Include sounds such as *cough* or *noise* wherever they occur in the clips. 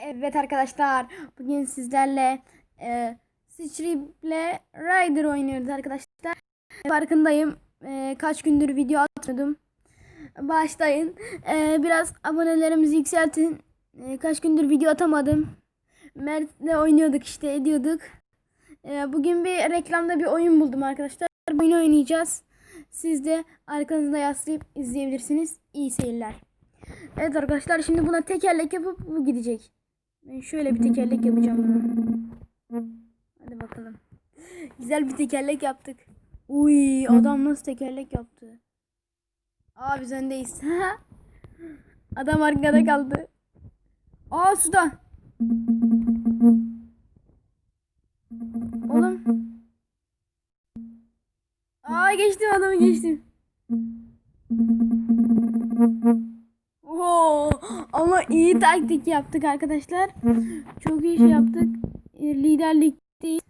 Evet arkadaşlar bugün sizlerle e, Strip'le Rider oynuyoruz arkadaşlar. Farkındayım e, kaç gündür video atmadım. Başlayın. E, biraz abonelerimizi yükseltin. E, kaç gündür video atamadım. Mert'le oynuyorduk işte ediyorduk. E, bugün bir reklamda bir oyun buldum arkadaşlar. Bu oyunu oynayacağız. Siz de arkanızda yaslayıp izleyebilirsiniz. İyi seyirler. Evet arkadaşlar şimdi buna tekerlek yapıp bu gidecek. Ben şöyle bir tekerlek yapacağım buna. Hadi bakalım. *laughs* Güzel bir tekerlek yaptık. Uy adam nasıl tekerlek yaptı? Aa biz öndeyiz. *laughs* adam arkada kaldı. Aa suda. Oğlum. Aa geçtim adamı geçtim. Ama iyi taktik yaptık arkadaşlar. Çok iyi şey yaptık. E, Liderlikteyiz.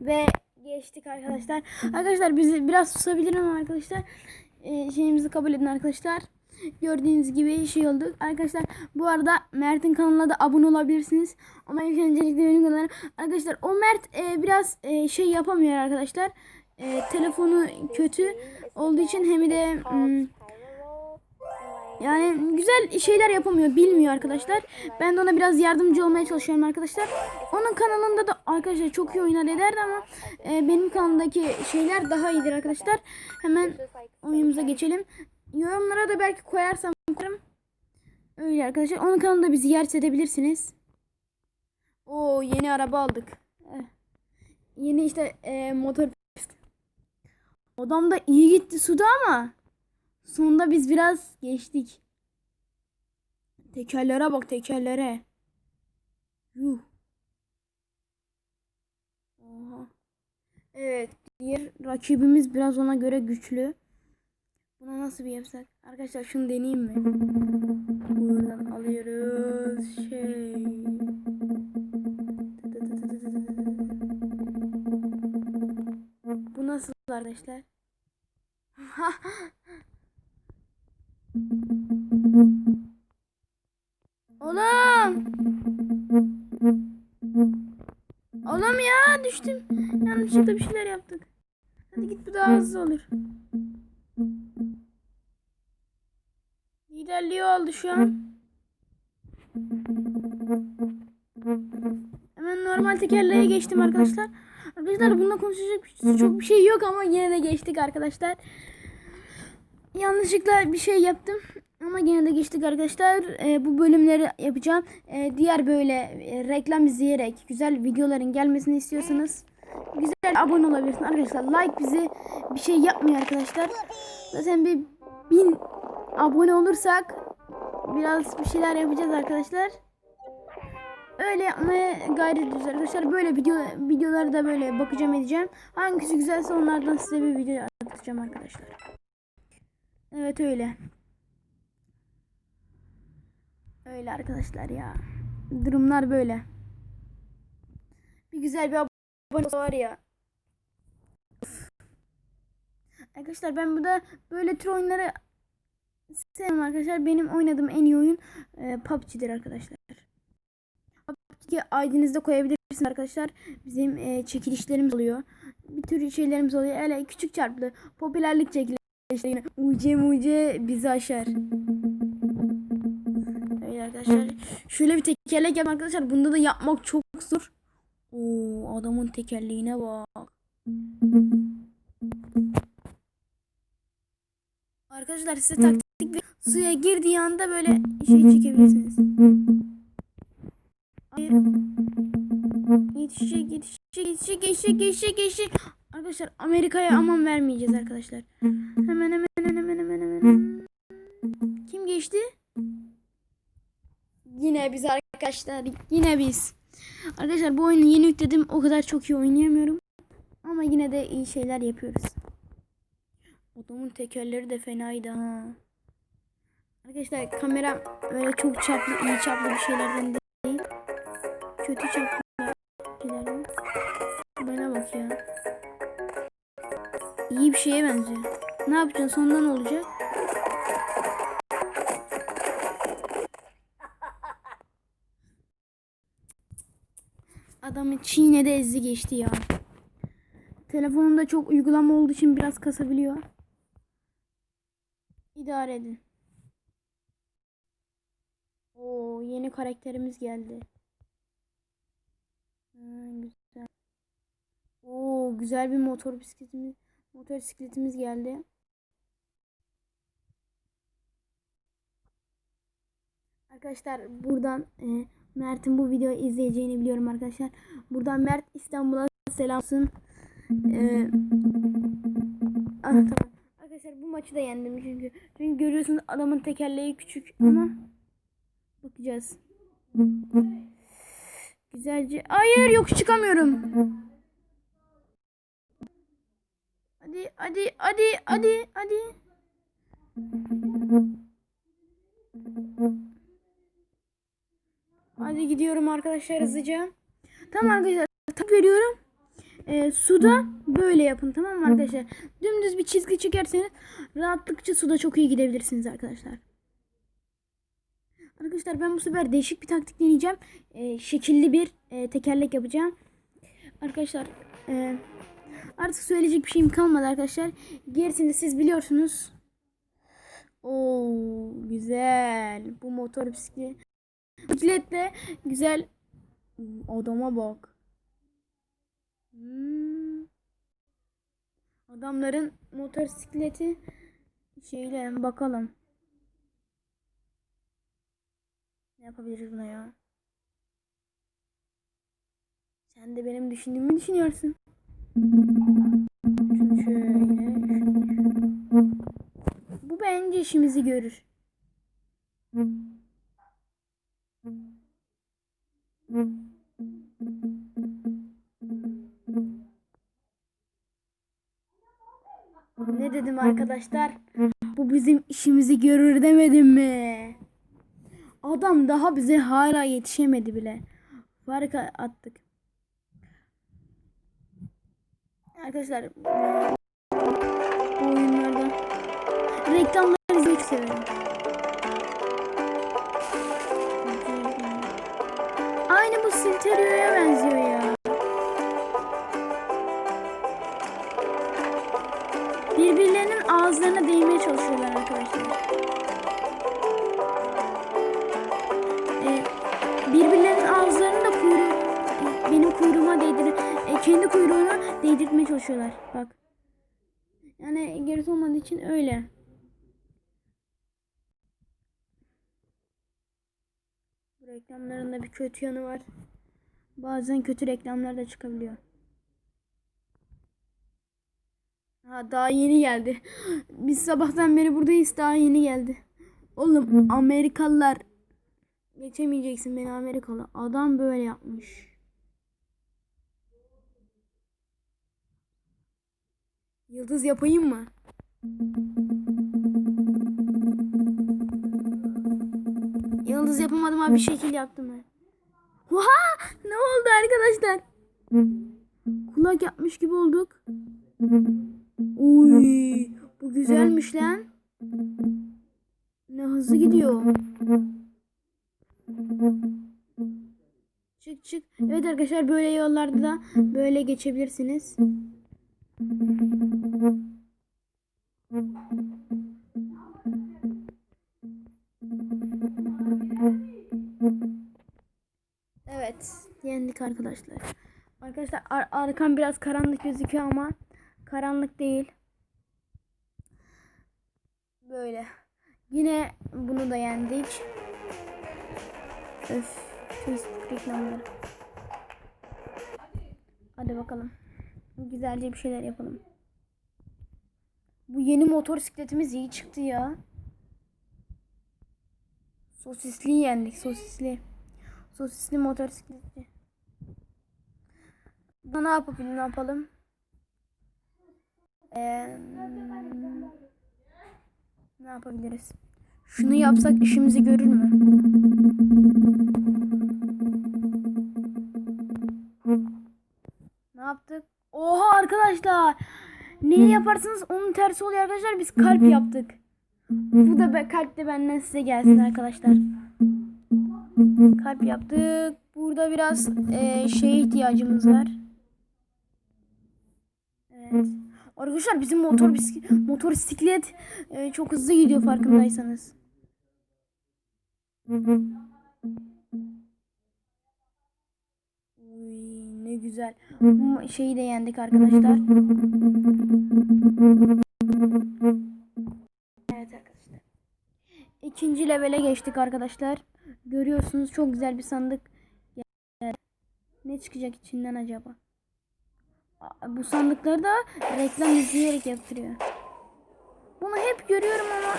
Ve geçtik arkadaşlar. Arkadaşlar bizi biraz susabilirim arkadaşlar. E, şeyimizi kabul edin arkadaşlar. Gördüğünüz gibi şey olduk. Arkadaşlar bu arada Mert'in kanalına da abone olabilirsiniz. Ama ilk öncelikle benim kanalım. Arkadaşlar o Mert e, biraz e, şey yapamıyor arkadaşlar. E, telefonu kötü olduğu için hem de mm, yani güzel şeyler yapamıyor, bilmiyor arkadaşlar. Ben de ona biraz yardımcı olmaya çalışıyorum arkadaşlar. Onun kanalında da arkadaşlar çok iyi oynar ederdi ama e, benim kanalımdaki şeyler daha iyidir arkadaşlar. Hemen oyunumuza geçelim. Yorumlara da belki koyarsam koyarım. Öyle arkadaşlar. Onun kanalında bizi ziyaret edebilirsiniz. Oo yeni araba aldık. Eh. Yeni işte e, motor. Adam da iyi gitti suda ama sonunda biz biraz geçtik. Tekerlere bak tekerlere. Yuh. Oha. Evet. Diğer rakibimiz biraz ona göre güçlü. Buna nasıl bir yapsak? Arkadaşlar şunu deneyeyim mi? Buradan alıyoruz. Şey. Bu nasıl arkadaşlar? *laughs* Oğlum. Oğlum ya düştüm. Yanlışlıkla bir şeyler yaptık. Hadi git bu daha hızlı olur. Liderliği oldu şu an. Hemen normal tekerleğe geçtim arkadaşlar. Arkadaşlar bununla konuşacak çok bir şey yok ama yine de geçtik arkadaşlar. Yanlışlıkla bir şey yaptım. Ama yine de geçtik arkadaşlar. Ee, bu bölümleri yapacağım. Ee, diğer böyle e, reklam izleyerek güzel videoların gelmesini istiyorsanız güzel abone olabilirsiniz arkadaşlar. Like bizi bir şey yapmıyor arkadaşlar. Zaten bir bin abone olursak biraz bir şeyler yapacağız arkadaşlar. Öyle yapmaya gayret ediyoruz arkadaşlar. Böyle video videoları da böyle bakacağım edeceğim. Hangisi güzelse onlardan size bir video atacağım arkadaşlar. Evet öyle. Öyle arkadaşlar ya. Durumlar böyle. Bir güzel bir abone var ya. Arkadaşlar ben burada böyle tür oyunları sevmem arkadaşlar. Benim oynadığım en iyi oyun e, PUBG'dir arkadaşlar. PUBG'yi ID'nizde koyabilirsiniz arkadaşlar. Bizim e, çekilişlerimiz oluyor. Bir tür şeylerimiz oluyor. Öyle küçük çarplı popülerlik çekilişleri. Uce muce bizi aşar. Öyle arkadaşlar. Şöyle bir tekerlek yap arkadaşlar. Bunda da yapmak çok zor. Oo adamın tekerleğine bak. Arkadaşlar size taktik ve suya girdiği anda böyle şey çekebilirsiniz. Hayır. Yetişecek, yetişecek, yetişecek, geçecek, geçecek, geçecek. Arkadaşlar Amerika'ya aman vermeyeceğiz arkadaşlar. Hemen hemen hemen hemen hemen. Kim geçti? Yine biz arkadaşlar. Yine biz. Arkadaşlar bu oyunu yeni yükledim. O kadar çok iyi oynayamıyorum. Ama yine de iyi şeyler yapıyoruz. Adamın tekerleri de fenaydı ha. Arkadaşlar kamera öyle çok çaplı, iyi çaplı bir şeylerden değil. Kötü çaplı şeylerden. Bana bak ya. İyi bir şeye benziyor. Ne yapacaksın? Sonunda olacak? Adamı çiğnede ezdi geçti ya. Telefonumda çok uygulama olduğu için biraz kasabiliyor. İdare edin. Oo yeni karakterimiz geldi. Ha, güzel. Oo güzel bir motor bisikletimiz motor bisikletimiz geldi. Arkadaşlar buradan e, Mert'in bu videoyu izleyeceğini biliyorum arkadaşlar. Buradan Mert İstanbul'a selamsın. E, ah, tamam. Arkadaşlar bu maçı da yendim çünkü. Çünkü görüyorsunuz adamın tekerleği küçük ama bakacağız. Güzelce. Hayır yok çıkamıyorum. Hadi hadi hadi hadi hadi. Hadi gidiyorum arkadaşlar hızlıca. Tamam arkadaşlar tak veriyorum. Ee, suda böyle yapın tamam mı arkadaşlar? Dümdüz bir çizgi çekerseniz rahatlıkça suda çok iyi gidebilirsiniz arkadaşlar. Arkadaşlar ben bu sefer değişik bir taktik deneyeceğim. Ee, şekilli bir e, tekerlek yapacağım. Arkadaşlar e, artık söyleyecek bir şeyim kalmadı arkadaşlar. Gerisini siz biliyorsunuz. Oo güzel. Bu motor bisiklet bisikletle güzel adama bak. Hmm. Adamların motosikleti şeyle bakalım. Ne yapabiliriz buna ya? Sen de benim düşündüğümü düşünüyorsun. Şunu şöyle. Bu bence işimizi görür. Ne dedim arkadaşlar? Bu bizim işimizi görür demedim mi? Adam daha bize hala yetişemedi bile. Fark attık. Arkadaşlar bu oyunlarda reklamları izlemek severim. Aynı bu Silterio'ya benziyor ya. Ağızlarına değmeye çalışıyorlar arkadaşlar. Ee, birbirlerinin ağızlarını da kuyruğu benim kuyruğuma değdir e, kendi kuyruğuna değdirtmeye çalışıyorlar. Bak. Yani gerisi olmadığı için öyle. Bu reklamların da bir kötü yanı var. Bazen kötü reklamlar da çıkabiliyor. Ha daha yeni geldi. Biz sabahtan beri buradayız daha yeni geldi. Oğlum Amerikalılar geçemeyeceksin beni Amerikalı. Adam böyle yapmış. Yıldız yapayım mı? Yıldız yapamadım abi bir şekil yaptım ben. Oha! Ne oldu arkadaşlar? Kulak yapmış gibi olduk. Uy, bu güzelmiş lan. Ne hızlı gidiyor. Çık çık. Evet arkadaşlar böyle yollarda da böyle geçebilirsiniz. Evet, yendik arkadaşlar. Arkadaşlar ar- arkam biraz karanlık gözüküyor ama karanlık değil. Böyle. Yine bunu da yendik. Öf, Facebook reklamları. Hadi bakalım. Güzelce bir şeyler yapalım. Bu yeni motor bisikletimiz iyi çıktı ya. Sosisli yendik, sosisli. Sosisli. Buna ne yapalım, ne yapalım? Ee, ne yapabiliriz? Şunu yapsak işimizi görür mü? Ne yaptık? Oha arkadaşlar. Neyi yaparsanız onun tersi oluyor arkadaşlar. Biz kalp yaptık. Bu da be, kalp de benden size gelsin arkadaşlar. Kalp yaptık. Burada biraz e, şeye ihtiyacımız var. Evet. Arkadaşlar bizim motor bisiklet, motor bisiklet e, çok hızlı gidiyor farkındaysanız. Uy, ne güzel. Bu şeyi de yendik arkadaşlar. Evet arkadaşlar. İkinci levele geçtik arkadaşlar. Görüyorsunuz çok güzel bir sandık. Ne çıkacak içinden acaba? Bu sandıkları da reklam izleyerek yaptırıyor. Bunu hep görüyorum ama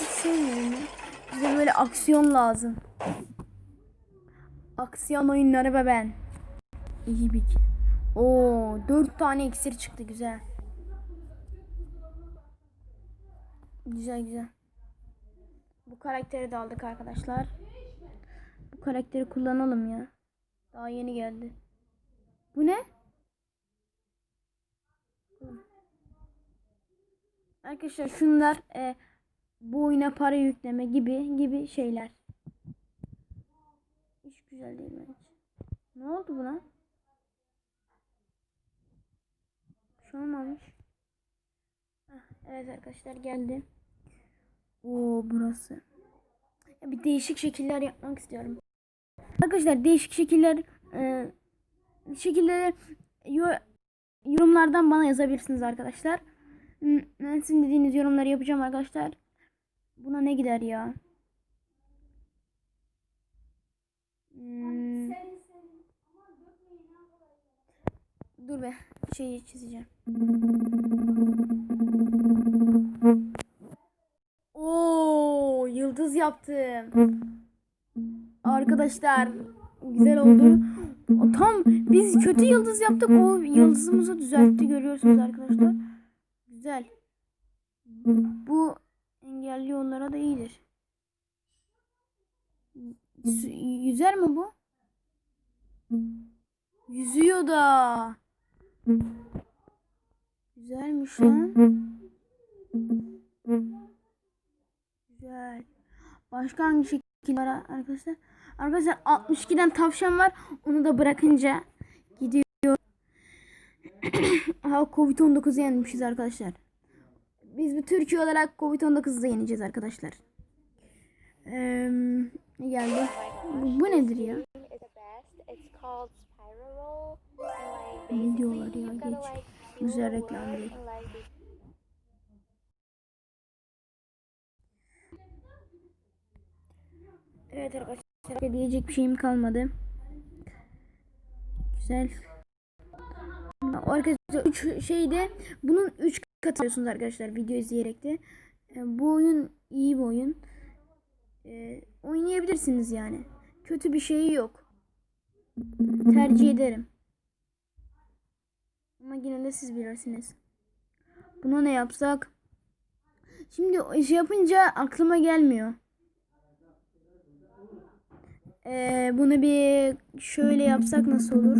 hiç sevmiyorum. Bize böyle aksiyon lazım. Aksiyon oyunları ve ben. İyi bir Oo, dört tane iksir çıktı güzel. Güzel güzel. Bu karakteri de aldık arkadaşlar. Bu karakteri kullanalım ya. Daha yeni geldi. Bu ne? Arkadaşlar şunlar e, bu oyuna para yükleme gibi gibi şeyler. Hiç güzel değil bence. Ne oldu buna? Bir şey olmamış. Heh, evet arkadaşlar geldi. Oo burası. Bir değişik şekiller yapmak istiyorum. Arkadaşlar değişik şekiller e, şekilleri yo- yorumlardan bana yazabilirsiniz arkadaşlar. Ben sizin dediğiniz yorumları yapacağım arkadaşlar. Buna ne gider ya? Hmm. Dur be. Şeyi çizeceğim. Oo, yıldız yaptım. Arkadaşlar güzel oldu. Tam biz kötü yıldız yaptık. O yıldızımızı düzeltti görüyorsunuz arkadaşlar. Güzel. Bu engelli onlara da iyidir. Yüz- Yüzer mi bu? Yüzüyor da. Güzelmiş lan. Güzel. Başka hangi şekil var arkadaşlar? Arkadaşlar 62'den tavşan var. Onu da bırakınca gidiyor. *coughs* Aha Covid-19'u yenmişiz arkadaşlar. Biz bir Türkiye olarak Covid-19'u da yeneceğiz arkadaşlar. Ne geldi? Bu, bu nedir ya? Ne diyorlar ya, geç. Güzel reklam değil. Evet arkadaşlar diyecek bir şeyim kalmadı. Güzel. Arkadaşlar 3 şeyde bunun 3 katı arkadaşlar video izleyerek de. E, Bu oyun iyi bir oyun. E, oynayabilirsiniz yani. Kötü bir şeyi yok. Tercih ederim. Ama yine de siz bilirsiniz. Buna ne yapsak? Şimdi şey yapınca aklıma gelmiyor. Ee, bunu bir şöyle yapsak nasıl olur?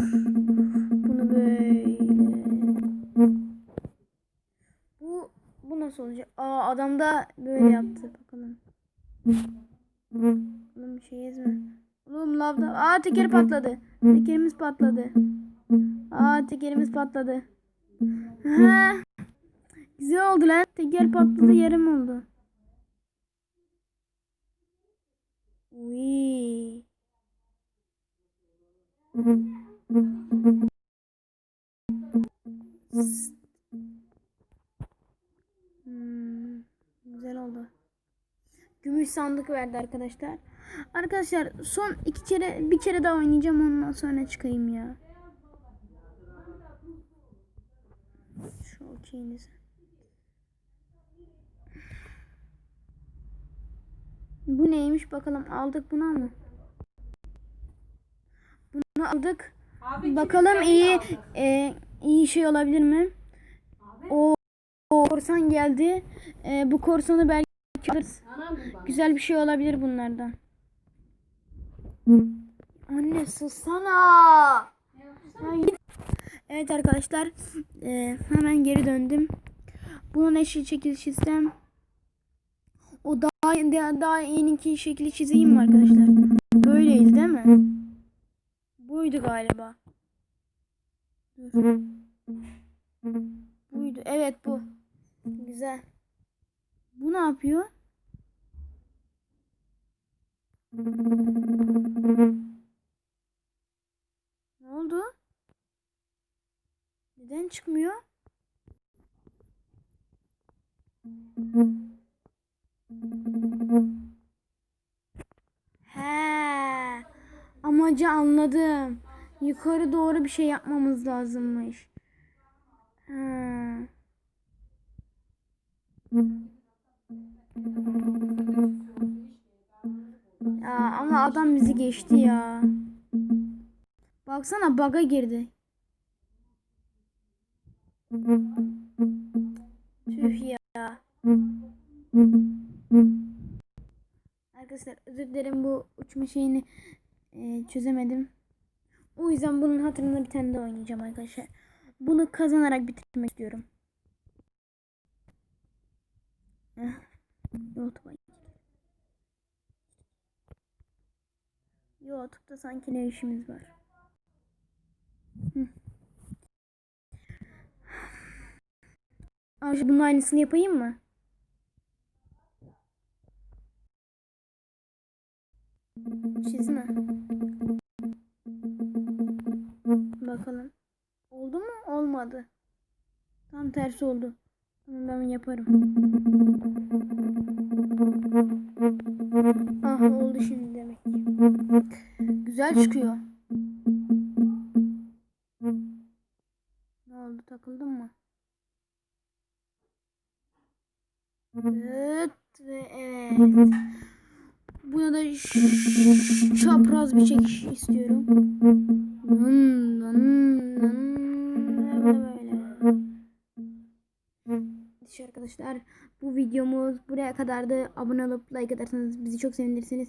Adam da böyle yaptı bakalım. Oğlum bir şey ezme. Oğlum lavda. Aa teker patladı. Tekerimiz patladı. Aa tekerimiz patladı. Ha. Güzel oldu lan. Teker patladı yarım oldu. Uy. Sandık verdi arkadaşlar. Arkadaşlar son iki kere bir kere daha oynayacağım ondan sonra çıkayım ya. Şu okeyiniz. Bu neymiş bakalım aldık bunu mu? Bunu aldık. Bakalım iyi e, iyi şey olabilir mi? O, o korsan geldi. E, bu korsanı belki alırız. Güzel bir şey olabilir bunlardan. Anne git. Evet arkadaşlar e, hemen geri döndüm. Bunun eşit şekil çizsem o daha daha, daha iyininki şekli çizeyim mi arkadaşlar? Böyleydi değil mi? Buydu galiba. Buydu. Evet bu. Güzel. Bu ne yapıyor? Ne oldu? Neden çıkmıyor? He. Amacı anladım. Yukarı doğru bir şey yapmamız lazımmış. He. Adam bizi geçti ya. Baksana baga girdi. Tüh ya. Arkadaşlar özür dilerim bu uçma şeyini e, çözemedim. O yüzden bunun hatırına bir tane daha oynayacağım arkadaşlar. Bunu kazanarak bitirmek istiyorum. Eh, YouTube'a YouTube'da sanki ne işimiz var? Hı. Abi bunun aynısını yapayım mı? Çizme. Bakalım. Oldu mu? Olmadı. Tam tersi oldu. Tamam ben yaparım. Ah oldu şimdi. Güzel çıkıyor. Ne oldu takıldın mı? Evet ve evet. Buna da çapraz bir çekiş istiyorum. Böyle böyle. İşte arkadaşlar bu videomuz buraya kadardı. Abone olup like atarsanız bizi çok sevinirsiniz.